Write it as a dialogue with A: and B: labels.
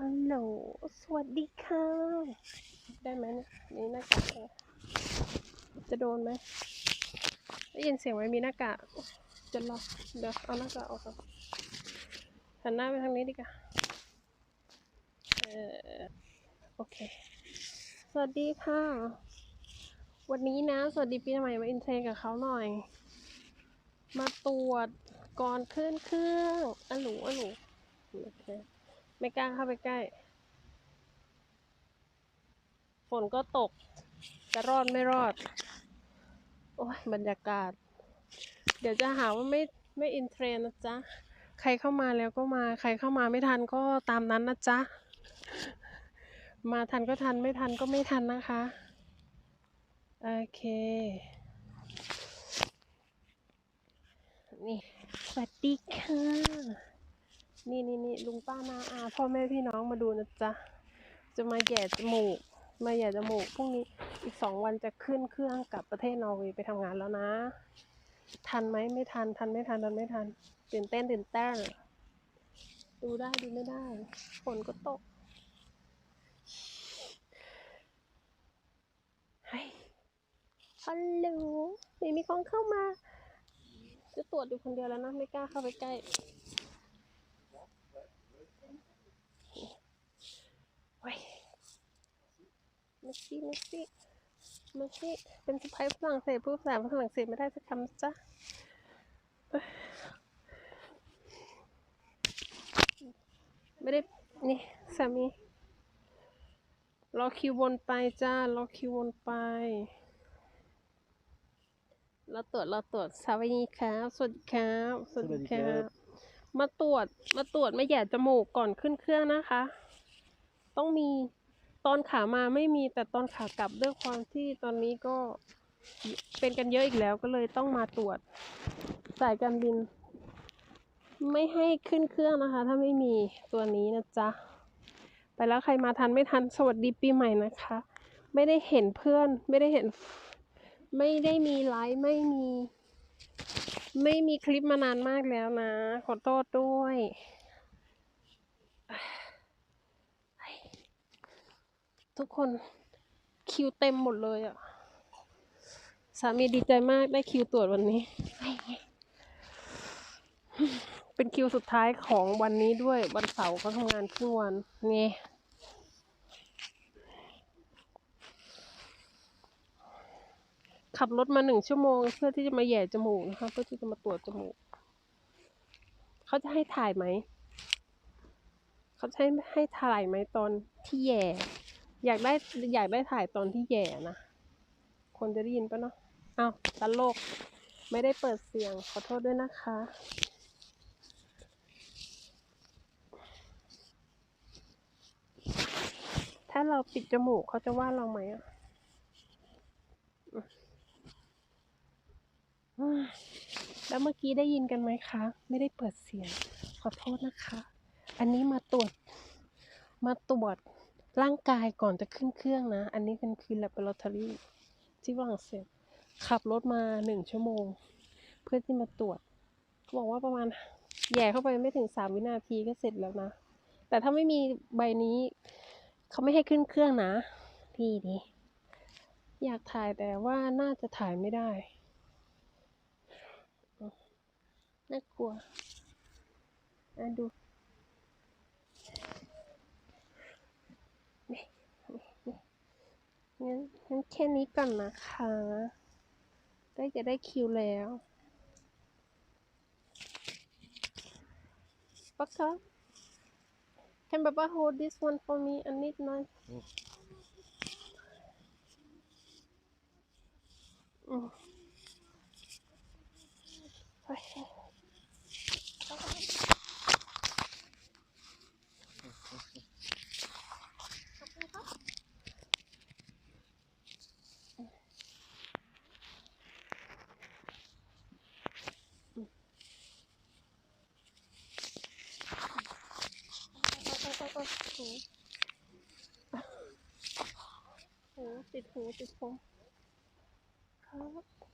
A: ฮัลโหล สวัสดีค่ะ ได้ไหมเนี่ยนี่หน้ากากจะโดนไหมได้ยินเสียงไหมมีหน้ากากจะรอเดี๋ยวเอาหน้ากากออกก่อนหันหน้าไปทางนี้ดีกว่าเออโอเค สวัสดีค่ะ วันนี้นะ สวัสดีปีใหม่มาอินเทรนกับเขาหน่อย มาตรวจก่อนขึ้นเครื่องอะหนูอหนูโอเค ไม่กล้าเข้าไปใกล้ ฝนก็ตก จะรอดไม่รอด โอ้ยบรรยากาศ เดี๋ยวจะหาว่าไม่ไม่อินเทรนนะจ๊ะ ใครเข้ามาแล้วก็มา ใครเข้ามาไม่ทันก็ตามนั้นนะจ๊ะ มาทันก็ทันไม่ทันก็ไม่ทันนะคะ โอเค นี่ สวัสดีค่ะ ลุงป้านาอาพ่อแม่พี่น้องมาดูนะจ๊ะ จะมาแย่จมูก มาแย่จมูกพรุ่งนี้อีกสองวันจะขึ้นเครื่องกลับประเทศนอร์เวย์ไปทำงานแล้วนะ ทันไหมไม่ทันทันไม่ทันทันไม่ทันตื่นเต้นตื่นเต้นดูได้ดูไม่ได้ฝนก็ตกเฮ้ยฮัลโหลไม่มีคนเข้ามา จะตรวจอยู่คนเดียวแล้วนะ ไม่กล้าเข้าไปใกล้ เว้ย มาซี่มาซี่มาซี่เป็นสะพ้ายฝรั่งเศสพูดภาษาฝรั่งเศสไม่ได้สักคำจ้ะเอ้ยไม่ได้ นี่สามี รอคิววนไปจ้ารอคิววนไปเราตรวจเราตรวจสวัสดีครับสวัสดีครับสวัสดีค
B: สวัสดีครั
A: รับ
B: บ
A: มาตรวจมาตรวจไม่แหย่จมูกก่อนขึ้นเครื่องนะคะ ต้องมี ตอนขามาไม่มีแต่ตอนขากลับด้วยความที่ตอนนี้ก็เป็นกันเยอะอีกแล้วก็เลยต้องมาตรวจสายการบิน ไม่ให้ขึ้นเครื่องนะคะ ถ้าไม่มีตัวนี้นะจ๊ะ ไปแล้วใครมาทันไม่ทันสวัสดีปีใหม่นะคะ ไม่ได้เห็นเพื่อน ไม่ได้เห็น ไม่ได้มีไลฟ์ไม่มี ไม่มีคลิปมานานมากแล้วนะ ขอโทษด้วย ทุกคนคิวเต็มหมดเลยอะ สามีดีใจมากได้คิวตรวจวันนี้ เป็นคิวสุดท้ายของวันนี้ด้วย วันเสาร์เขาทำงานครึ่งวันนี่ขับรถมาหนึ่งชั่วโมง เพื่อที่จะมาแย่จมูกนะคะเพื่อที่จะมาตรวจจมูก เขาจะให้ถ่ายไหม เขาจะให้ให้ถ่ายไหมตอนที่แย่ อยากได้อยากได้ถ่ายตอนที่แย่นะ คนจะได้ยินปะเนาะอ้าวตลก ไม่ได้เปิดเสียงขอโทษด้วยนะคะ ถ้าเราปิดจมูกเขาจะว่าเราไหมอะแล้วเมื่อกี้ได้ยินกันไหมคะ ไม่ได้เปิดเสียง ขอโทษนะคะ อันนี้มาตรวจ มาตรวจ ร่างกายก่อนจะขึ้นเครื่องนะ อันนี้เป็นคือ laboratory ที่ฝรั่งเศสขับรถมาหนึ่งชั่วโมง เพื่อที่มาตรวจเขาบอกว่าประมาณแย่เข้าไปไม่ถึงสามวินาทีก็เสร็จแล้วนะ แต่ถ้าไม่มีใบนี้ เขาไม่ให้ขึ้นเครื่องนะพี่ดิอยากถ่ายแต่ว่าน่าจะถ่ายไม่ได้ น่ากลัวอะดู งั้นงั้นแค่นี้ก่อนนะคะใกล้จะได้คิวแล้วปักคะ Can Baba hold this one for me and need knife? อืมโอ เคหูหูติดหูติดหูครับ